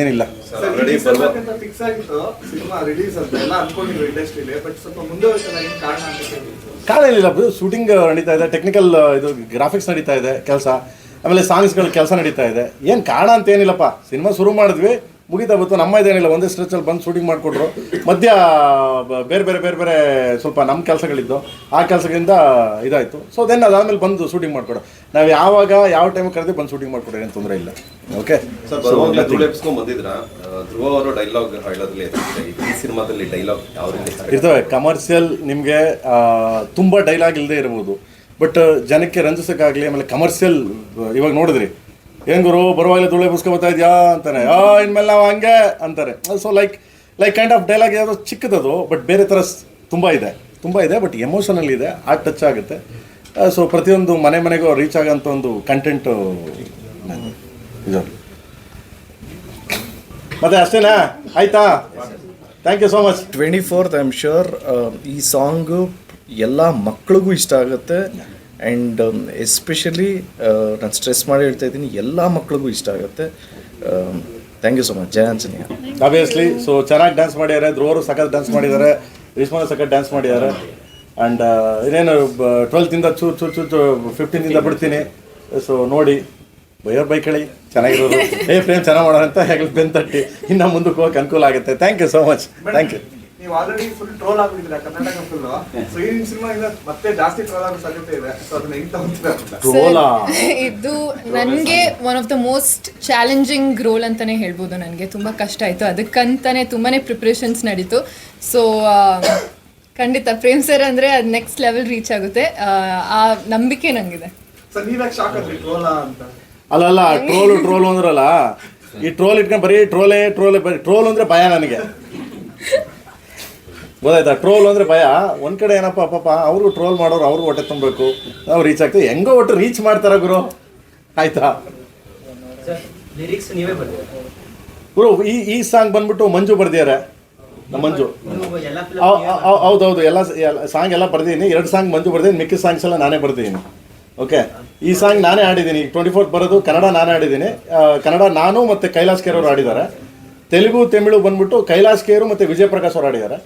ಏನಿಲ್ಲ. ಆಲ್ರೆಡಿ ಬರುವ ಫಿಕ್ಸ್ ಆಗಿತ್ತು. ಸಿನಿಮಾ ರಿಲೀಸ್ ಅಂತ ಎಲ್ಲ ಅನ್ಕೊಂಡಿದ್ರು ಇಂಡಸ್ಟ್ರಿಲಿ ಬಟ್ ಸ್ವಲ್ಪ ಮುಂದೆ ಹೋಯ್ತಲ್ಲ ಕಾರಣ ಅಂತ ಕೇಳಿ ಕಾರಣ ಏನಿಲ್ಲ ಶೂಟಿಂಗ್ ನಡೀತಾ ಇದೆ ಟೆಕ್ನಿಕಲ್ ಇದು ಗ್ರಾಫಿಕ್ಸ್ ನಡೀತಾ ಇದೆ ಕೆಲಸ. ಆಮೇಲೆ ಸಾಂಗ್ಸ್ಗಳ ಕೆಲಸ ನಡೀತಾ ಇದೆ. ಏನು ಕಾರಣ ಅಂತ ಏನಿಲ್ಲಪ್ಪ. ಸಿನಿಮಾ ಶುರು ಮಾಡಿದ್ವಿ ಮುಗಿತಾ ಬಂತು. ನಮ್ಮ ಇದೇನಿಲ್ಲ ಒಂದೇ ಸ್ಟ್ರೆಚಲ್ಲಿ ಬಂದು ಶೂಟಿಂಗ್ ಮಾಡಿಕೊಟ್ರು. ಮಧ್ಯ ಬ- ಬೇರೆ ಬೇರೆ ಬೇರೆ ಬೇರೆ ಸ್ವಲ್ಪ ನಮ್ಮ ಕೆಲಸಗಳಿದ್ದು. ಆ ಕೆಲಸಗಳಿಂದ ಇದಾಯಿತು. ಸೊ ದೆನ್ ಅದಾದಮೇಲೆ ಬಂದು ಶೂಟಿಂಗ್ ಮಾಡಿಕೊಡು. ನಾವು ಯಾವಾಗ ಯಾವ ಟೈಮ್ ಕರೆದಿ ಬಂದು ಶೂಟಿಂಗ್ ಮಾಡಿಕೊಡ್ರಿ ಏನು ತೊಂದರೆ ಇಲ್ಲ. ಓಕೆ ಸರ್ ಬರುವಾಗಲೇ ಬಂದಿದ್ರ ಧ್ರುವ ಅವರು ಡೈಲಾಗ್ ಹೇಳೋದ್ರಲ್ಲಿ ಈ ಸಿನಿಮಾದಲ್ಲಿ ಡೈಲಾಗ್ ಯಾವ ರೀತಿ ಇರ್ತವೆ ಕಮರ್ಷಿಯಲ್ ನಿಮಗೆ ತುಂಬ ಡೈಲಾಗ್ ಇಲ್ಲದೆ ಇರ್ಬೋದು. ಬಟ್ ಜನಕ್ಕೆ ರಂಜಿಸೋಕ್ಕಾಗಲಿ ಆಮೇಲೆ ಕಮರ್ಷಿಯಲ್ ಇವಾಗ ನೋಡಿದ್ರಿ. ಏನ್ ಗುರು ಬರುವಾಗಲೇ ಧೂಳೆ ಬುಸ್ಕೊ ಬರ್ತಾ ಇದೆಯಾ ಅಂತಾನೆ. ಆ ಇನ್ಮೇಲೆ ನಾವು ಹಂಗೆ ಅಂತಾರೆ. So like like kind of dialogue ಯಾವುದೋ ಚಿಕ್ಕದದು ಬಟ್ ಬೇರೆ ಥರ ತುಂಬ ಇದೆ. ತುಂಬ ಇದೆ ಬಟ್ ಎಮೋಷನಲ್ ಇದೆ ಆ ಟಚ್ ಆಗುತ್ತೆ. ಸೊ ಪ್ರತಿಯೊಂದು ಮನೆ ಮನೆಗೂ ರೀಚ್ ಆಗೋಂಥ ಒಂದು ಕಂಟೆಂಟು ಇದು. ಮತ್ತೆ ಅಷ್ಟೇನಾ? ಆಯ್ತಾ? Thank you so much twenty fourth I am sure ಈ ಸಾಂಗು ಎಲ್ಲ ಮಕ್ಳಿಗೂ ಇಷ್ಟ ಆಗುತ್ತೆ. ಆ್ಯಂಡ್ ಎಸ್ಪೆಷಲಿ ನಾನು ಸ್ಟ್ರೆಸ್ ಮಾಡಿ ಹೇಳ್ತಾ ಇದ್ದೀನಿ ಎಲ್ಲ ಮಕ್ಕಳಿಗೂ ಇಷ್ಟ ಆಗುತ್ತೆ. Thank you so much Jaya Anjaneya. Obviously so ಚೆನ್ನಾಗಿ ಡ್ಯಾನ್ಸ್ ಮಾಡಿದ್ದಾರೆ ಧ್ರುವರು ಸಖತ್ ಡ್ಯಾನ್ಸ್ ಮಾಡಿದ್ದಾರೆ ರಿಸ್ಮಾನ ಸಖತ್ ಡ್ಯಾನ್ಸ್ ಮಾಡಿದ್ದಾರೆ ಆ್ಯಂಡ್ ಇನ್ನೇನು ಟ್ವೆಲ್ತಿಂದ ಚೂರು ಚೂರು ಚೂರು ಫಿಫ್ಟೀನಿಂದ ಬಿಡ್ತೀನಿ. ಸೊ ನೋಡಿ ಬೈಯರ್ ಬೈಕ್ ಹೇಳಿ ಚೆನ್ನಾಗಿರೋದು ಏ ಫ್ರೇಮ್ ಚೆನ್ನಾಗಿ ಮಾಡೋಣ ಅಂತ ಹೇಗೆ ಬೆನ್ ತಟ್ಟಿ. ಇನ್ನು ಮುಂದಕ್ಕೆ ಹೋಗಕ್ಕೆ ಅನುಕೂಲ ಆಗುತ್ತೆ. Thank you so much thank you ನೀವು ಆಲ್ರೆಡಿ ಫುಲ್ ಟ್ರೋಲ್ ಆಗ್ಬಿಟ್ಟಿದ್ದೀರಾ ಕರ್ನಾಟಕ ಫುಲ್ ಸೊ ಈ ಸಿನಿಮಾ ಇಂದ ಮತ್ತೆ ಜಾಸ್ತಿ ಟ್ರೋಲ್ ಆಗೋ ಸಾಧ್ಯತೆ ಇದೆ. ಸೊ ಅದನ್ನ ಹೆಂಗ್ ತಗೊಂತೀರಾ ಅಂತ ಟ್ರೋಲಾ ಇದು ನನಗೆ one of the most challenging role ಅಂತಾನೆ ಹೇಳ್ಬೋದು. ನನಗೆ ತುಂಬ ಕಷ್ಟ ಆಯಿತು. ಅದಕ್ಕಂತಾನೆ ತುಂಬಾನೇ ಪ್ರಿಪ್ರೇಷನ್ಸ್ ನಡೀತು. ಸೊ ಖಂಡಿತ ಪ್ರೇಮ್ ಸರ್ ಅಂದ್ರೆ ಅದು ನೆಕ್ಸ್ಟ್ ಲೆವೆಲ್ ರೀಚ್ ಆಗುತ್ತೆ. ಆ, ನಂಬಿಕೆ ನಂಗಿದೆ. ಸರ್ ನೀವ್ಯಾಕೆ ಶಾಕ್ ಆದ್ರಿ ಟ್ರೋಲ ಅಂತ? ಅಲ್ಲಲ್ಲ ಟ್ರೋಲು ಟ್ರೋಲು ಅಂದ್ರಲ್ಲ ಈ ಟ್ರೋಲ್ ಇಟ್ಕೊಂಡು ಬರೀ ಟ್ರೋಲೇ ಟ್ರೋಲೇ ಬರೀ ಟ್ರೋಲ್ ಅಂದರೆ ಭಯ ನನಗೆ. ಗೊತ್ತಾಯ್ತಾ? ಟ್ರೋಲ್ ಅಂದರೆ ಭಯ. ಒಂದು ಕಡೆ ಏನಪ್ಪ ಪಾಪ ಅವರು ಟ್ರೋಲ್ ಮಾಡೋರು ಅವ್ರು ಹೊಟ್ಟೆ ತುಂಬಬೇಕು. ನಾವು ರೀಚ್ ಆಗ್ತೀವಿ. ಹೆಂಗೋ ಒಟ್ಟು ರೀಚ್ ಮಾಡ್ತಾರ ಗುರು. ಆಯ್ತಾ? ಲಿರಿಕ್ಸ್ ನೀವೇ ಬರ್ತೀರಾ? ಗುರು ಈ ಈ ಸಾಂಗ್ ಬಂದ್ಬಿಟ್ಟು ಮಂಜು ಬರ್ದಿದ್ದಾರೆ. ನಮ್ಮ ಮಂಜು ಹೌದೌದು ಎಲ್ಲ ಸಾಂಗ್ ಎಲ್ಲ ಬರ್ದಿದ್ದೀನಿ ಎರಡು ಸಾಂಗ್ ಮಂಜು ಬರ್ದಿದ್ದೀನಿ ಮಿಕ್ಕಿದ ಸಾಂಗ್ಸ್ ಎಲ್ಲ ನಾನೇ ಬರ್ದಿದ್ದೀನಿ ಓಕೆ ಈ ಸಾಂಗ್ ನಾನೇ ಆಡಿದ್ದೀನಿ ಟ್ವೆಂಟಿ ಫೋರ್ತ್ ಬರೋದು ಕನ್ನಡ ನಾನೇ ಆಡಿದ್ದೀನಿ ಕನ್ನಡ ನಾನು ಮತ್ತು ಕೈಲಾಸ್ ಕೇರ್ ಅವರು ಆಡಿದ್ದಾರೆ ತೆಲುಗು ತಮಿಳು ಬಂದ್ಬಿಟ್ಟು ಕೈಲಾಸ್ ಕೇರು ಮತ್ತು ವಿಜಯ ಪ್ರಕಾಶ್ ಅವರು ಆಡಿದ್ದಾರೆ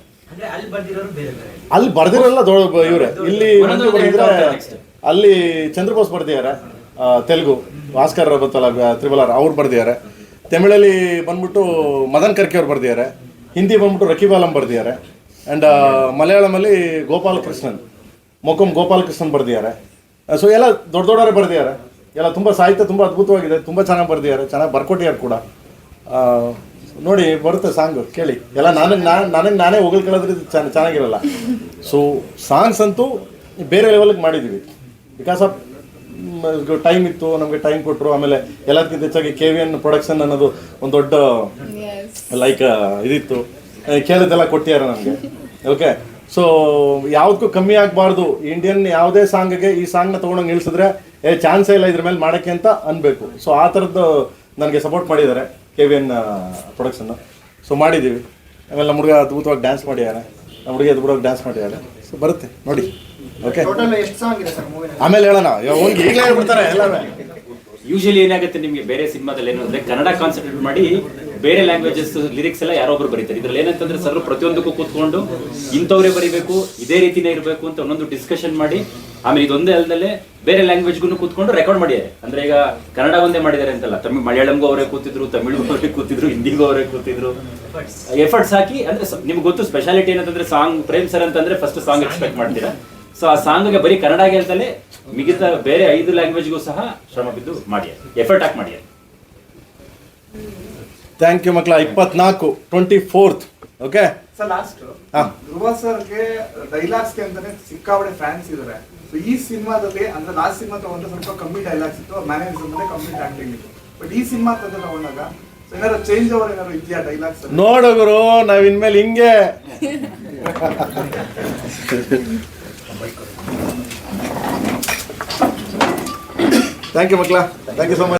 ಅಲ್ಲಿ ಬರ್ದಿರೋಲ್ಲ ದೊಡ್ಡ ಇವರೇ. ಇಲ್ಲಿ ಮಂಜು ಬರ್ದಿದ್ರೆ ಅಲ್ಲಿ ಚಂದ್ರಬೋಸ್ ಬರ್ದಿದ್ದಾರೆ. ತೆಲುಗು. ಭಾಸ್ಕರ್ ಗೊತ್ತಲ್ಲ ತ್ರಿಬಲಾರ್ ಅವ್ರು ಬರ್ದಿದ್ದಾರೆ. ತಮಿಳಲ್ಲಿ ಬಂದ್ಬಿಟ್ಟು ಮದನ್ ಕರ್ಕಿ ಅವ್ರು ಬರ್ದಿದ್ದಾರೆ. ಹಿಂದಿ ಬಂದ್ಬಿಟ್ಟು ರಕಿಬಾಲಂ ಬರ್ದಿದ್ದಾರೆ. ಆ್ಯಂಡ್ ಮಲಯಾಳಮಲ್ಲಿ ಗೋಪಾಲಕೃಷ್ಣನ್ ಮೊಕಮ್ ಗೋಪಾಲ ಕೃಷ್ಣನ್ ಬರ್ದಿದ್ದಾರೆ ಸೊ ಎಲ್ಲ ದೊಡ್ಡ ದೊಡ್ಡವರೇ ಬರ್ದಿದ್ದಾರೆ. ಎಲ್ಲ ತುಂಬ ಸಾಹಿತ್ಯ ತುಂಬ ಅದ್ಭುತವಾಗಿದೆ, ತುಂಬ ಚೆನ್ನಾಗಿ ಬರ್ದಿದ್ದಾರೆ, ಚೆನ್ನಾಗಿ ಬರ್ಕೊಟ್ಟಿದ್ದಾರೆ ಕೂಡ. ನೋಡಿ, ಬರುತ್ತೆ ಸಾಂಗ್, ಕೇಳಿ. ಎಲ್ಲ ನನಗೆ ನಾನು ನನಗೆ ನಾನೇ ಹೊಗಳ್ಕೊಳ್ಳೋದ್ರೆ ಚೆನ್ನ ಚೆನ್ನಾಗಿರಲ್ಲ. ಸೊ ಸಾಂಗ್ಸ್ ಅಂತೂ ಬೇರೆ ಲೆವೆಲ್ಗೆ ಮಾಡಿದ್ದೀವಿ ಬಿಕಾಸ್ ಆಫ್ ಟೈಮ್ ಇತ್ತು, ನಮಗೆ ಟೈಮ್ ಕೊಟ್ಟರು ಆಮೇಲೆ ಎಲ್ಲದಕ್ಕಿಂತ ಹೆಚ್ಚಾಗಿ ಕೆ ವಿ ಎನ್ ಪ್ರೊಡಕ್ಷನ್ ಅನ್ನೋದು ಒಂದು ದೊಡ್ಡ ಲೈಕ್ ಇದಿತ್ತು. ಆ, ಕೇಳಿದ್ದೆಲ್ಲ ಕೊಟ್ಟಿದ್ದಾರೆ ನನಗೆ ಓಕೆ ಸೊ ಯಾವುದಕ್ಕೂ ಕಮ್ಮಿ ಆಗಬಾರ್ದು. ಇಂಡಿಯನ್ ಯಾವುದೇ ಸಾಂಗ್ಗೆ ಈ ಸಾಂಗ್ನ ತೊಗೊಂಡೋಗಿ ನಿಲ್ಸಿದ್ರೆ ಏ ಚಾನ್ಸೇ ಇಲ್ಲ ಇದ್ರ ಮೇಲೆ ಮಾಡೋಕ್ಕೆ ಅಂತ ಅನ್ಬೇಕು. ಸೊ ಆ ಥರದ್ದು ನನಗೆ ಸಪೋರ್ಟ್ ಮಾಡಿದ್ದಾರೆ K V N production so ಮಾಡಿದ್ದೀವಿ. ಆಮೇಲೆ ನಮ್ಮ ಹುಡುಗ ಅದ್ಭುತವಾಗಿ ಡ್ಯಾನ್ಸ್ ಮಾಡಿದ್ದಾರೆ. ನಮ್ಮ ಹುಡುಗಿ ಅದ್ಭುತವಾಗಿ ಡ್ಯಾನ್ಸ್ ಮಾಡಿದ್ದಾರೆ. ಸೊ ಬರುತ್ತೆ. ನೋಡಿ. ಓಕೆ ಟೋಟಲ್ ಎಷ್ಟು ಸಾಂಗ್ ಇದೆ ಸರ್ ಮೂವಿ ಆಮೇಲೆ ಹೇಳೋಣ. ಈಗಲೇ ಹೇಳ್ಬಿಡ್ತಾರೆ ಎಲ್ಲವೇ ಯೂಶಲಿ ಏನಾಗುತ್ತೆ ನಿಮಗೆ ಬೇರೆ ಸಿನಿಮಾದಲ್ಲಿ ಏನು ಅಂದರೆ ಕನ್ನಡ ಕಾನ್ಸಂಟ್ರೇಟ್ ಮಾಡಿ ಬೇರೆ ಲ್ಯಾಂಗ್ವೇಜಸ್ ಲಿರಿಕ್ಸ್ ಎಲ್ಲ ಯಾರೋ ಒಬ್ರು ಬರೀತಾರೆ. ಇದ್ರಲ್ಲಿ ಏನಂತಂದ್ರೆ ಸರ್ ಪ್ರತಿಯೊಂದಕ್ಕೂ ಕೂತ್ಕೊಂಡು ಇಂಥವ್ರೇ ಬರೀಬೇಕು ಇದೇ ರೀತಿನೇ ಇರಬೇಕು ಅಂತ ಒಂದೊಂದು ಡಿಸ್ಕಷನ್ ಮಾಡಿ ಆಮೇಲೆ ಇದೊಂದೇ ಅಲ್ಲದೆ ಬೇರೆ ಲ್ಯಾಂಗ್ವೇಜ್ಗೂ ಕೂತ್ಕೊಂಡು ರೆಕಾರ್ಡ್ ಮಾಡಿದ್ದಾರೆ. ಅಂದ್ರೆ ಈಗ ಕನ್ನಡ ಒಂದೇ ಮಾಡಿದ್ದಾರೆ ಅಂತಲ್ಲ. ತಮಿಳ್ ಮಲಯಾಳಂಗೂ ಅವರೇ ಕೂತಿದ್ರು ತಮಿಳುಗೂ ಅವರೇ ಕೂತಿದ್ರು ಹಿಂದಿಗೂ ಅವರೇ ಕೂತಿದ್ರು. ಎಫರ್ಟ್ಸ್ ಹಾಕಿ ಅಂದ್ರೆ ನಿಮ್ಗೆ ಗೊತ್ತು ಸ್ಪೆಷಾಲಿಟಿ ಏನಂತಂದ್ರೆ ಸಾಂಗ್ ಪ್ರೇಮ್ ಸರ್ ಅಂತಂದ್ರೆ ಫಸ್ಟ್ ಸಾಂಗ್ ಎಕ್ಸ್ಪೆಕ್ಟ್ ಮಾಡ್ತೀರಾ. ಸೊ ಆ ಸಾಂಗ್ಗೆ ಬರೀ ಕನ್ನಡ ಹೇಳ್ತಲೇ ಮಿಗಿತ ಬೇರೆ ಐದು ಲ್ಯಾಂಗ್ವೇಜ್ಗೂ ಸಹ ಶ್ರಮ ಬಿದ್ದು ಮಾಡಿ ಎಫರ್ಟ್ ಹಾಕಿ ಮಾಡಿ ಥ್ಯಾಂಕ್ ಯು ಮಕ್ಕಳ. ಇಪ್ಪತ್ನಾಲ್ಕು twenty fourth okay sir last. Dhruva ಸರ್ಗೆ ಡೈಲಾಗ್ಸ್ಗೆ ಅಂತಾನೆ ಸಿಕ್ಕಾಬಡೆ ಫ್ಯಾನ್ಸ್ ಇದ್ದಾರೆ ಸೊ ಈ ಸಿನಿಮಾದಲ್ಲಿ ಅಂದ್ರೆ ಲಾಸ್ಟ್ ಸಿನಿಮಾ ತಗೊಂಡ್ರೆ ಸ್ವಲ್ಪ ಕಮ್ಮಿ ಡೈಲಾಗ್ಸ್ ಇತ್ತು. ಮ್ಯಾನೇಜರ್ ಅಂದ್ರೆ ಕಮ್ಮಿ ಆಕ್ಟಿಂಗ್ ಇತ್ತು. ಬಟ್ ಈ ಸಿನಿಮಾ ತಂದೆ ತಗೊಂಡಾಗ ಏನಾದ್ರು ಚೇಂಜ್ ಓವರ್ ಏನಾದ್ರು ಇದೆಯಾ ಡೈಲಾಗ್ಸ್ ನೋಡು ಗುರು ನಾವ್ ಇನ್ಮೇಲೆ ಹಿಂಗೆ. ಥ್ಯಾಂಕ್ ಯು ಮಕ್ಕಳ. Thank you so much